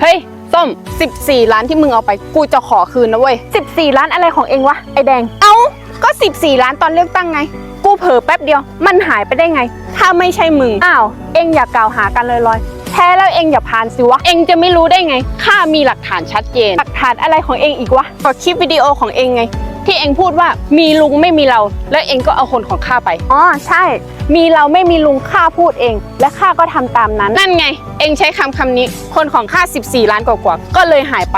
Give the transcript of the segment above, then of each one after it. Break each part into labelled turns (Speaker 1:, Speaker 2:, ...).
Speaker 1: เฮ้ย ส้ม 14 ล้านที่มึงเอาไปกูจะขอคืนนะเว้ย
Speaker 2: 14 ล้านอะไรของเองวะ ไอแดง
Speaker 1: เอ้า ก็ 14 ล้านตอนเลือกตั้งไง กูเผลอแป๊บเดียว มันหายไปได้ไง ถ้าไม่ใช่มึง
Speaker 2: อ้าว เองอย่ากล่าวหากันลอยๆ
Speaker 1: แท้แล้วเองอย่าพานสิวะ เองจะไม่รู้ได้ไง ข้ามีหลักฐานชัดเจน
Speaker 2: หลักฐานอะไรของเองอีกวะ
Speaker 1: ก็คลิปวิดีโอของเองไง ที่เองพูดว่ามีลุงไม่มีเรา แล้วเองก็เอาคนของข้าไป
Speaker 2: อ๋อใช่ มีเราไม่มีลุงข้าพูดเอง และข้าก็ทำตามนั้น
Speaker 1: นั่นไง เองใช้คำคำนี้ คนของข้า14 ล้านกว่าๆก็เลยหายไป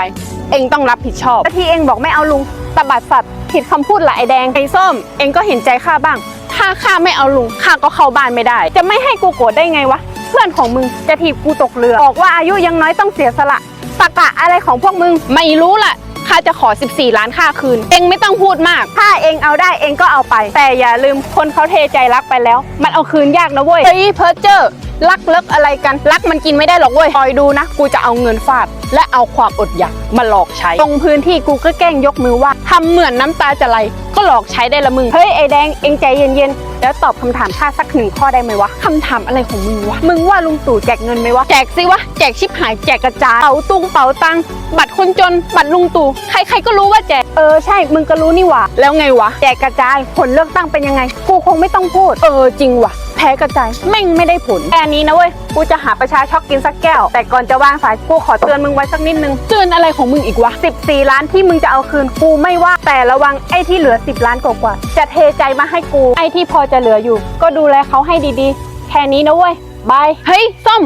Speaker 1: เองต้องรับผิดชอบ
Speaker 2: แล้วที่เองบอกไม่เอาลุงตบัดสัตว์ผิดคำพูดละไอแดง
Speaker 1: ไอ้ส้ม เองก็เห็นใจข้าบ้าง ถ้าข้าไม่เอาลุงข้าก็เข้าบ้านไม่ได้
Speaker 2: จะไม่ให้กูโกรธได้ไงวะ เพื่อนของมึงจะถีบกูตกเรือ บอกว่าอายุยังน้อยต้องเสียสละตะกะอะไรของพวกมึง
Speaker 1: ไม่รู้ล่ะ ข้าจะขอ 14 ล้านค่าคืน เองไม่ต้องพูดมาก
Speaker 2: ถ้าเองเอาได้เองก็เอาไป แต่อย่าลืมคนเขาเทใจรักไปแล้ว มันเอาคืนยากนะเว้ย
Speaker 1: เฮ้ยเพอร์เจอร์รักเลิกอะไรกัน รักมันกินไม่ได้หรอกเว้ยคอยดูนะ กูจะเอาเงินฟาด และเอาความอดอยากมาหลอกใช้
Speaker 2: ตรงพื้นที่กูก็แกล้งยกมือว่า
Speaker 1: ทำเหมือนน้ำตาจะไหล หลอกใช้ได้ละมึง
Speaker 2: เฮ้ยไอแดงเองใจเย็นๆ แล้วตอบคำถามข้าสักหนึ่งข้อได้ไหมวะ
Speaker 1: คำถามอะไรของมึงวะ
Speaker 2: มึงว่าลุงตู่แจกเงินไหมวะ
Speaker 1: แจกสิวะ แจกชิบหายแจกกระจายเป๋าตุงเป๋าตัง บัตรคนจน บัตรลุงตู่ ใครๆก็รู้ว่าแจก
Speaker 2: เออใช่ มึงก็รู้นี่หว่า
Speaker 1: แล้วไงวะ
Speaker 2: แจกกระจาย ผลเลือกตั้งเป็นยังไง กูคงไม่ต้องพูด
Speaker 1: เออจริงว่ะแพ้กระจายแม่งไม่ได้ผล
Speaker 2: แค่นี้นะเว้ยกูจะหาประชาช็อกกินสักแก้ว แต่ก่อนจะวางสายกูขอเตือนมึงไว้สักนิดนึง
Speaker 1: เตือนอะไรของมึงอีกวะ
Speaker 2: 14 ล้านที่มึงจะเอาคืนกูไม่ว่าแต่ระวังไอ้ที่เหลือ 10 ล้านกว่าๆจะเทใจมาให้กูไอ้ที่พอจะเหลืออยู่ ก็ดูแลเขาให้ดีๆ แค่นี้นะเว้ยบาย
Speaker 1: เฮ้ยส้ม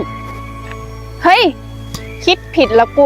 Speaker 1: เฮ้ยคิดผิดแล้วกู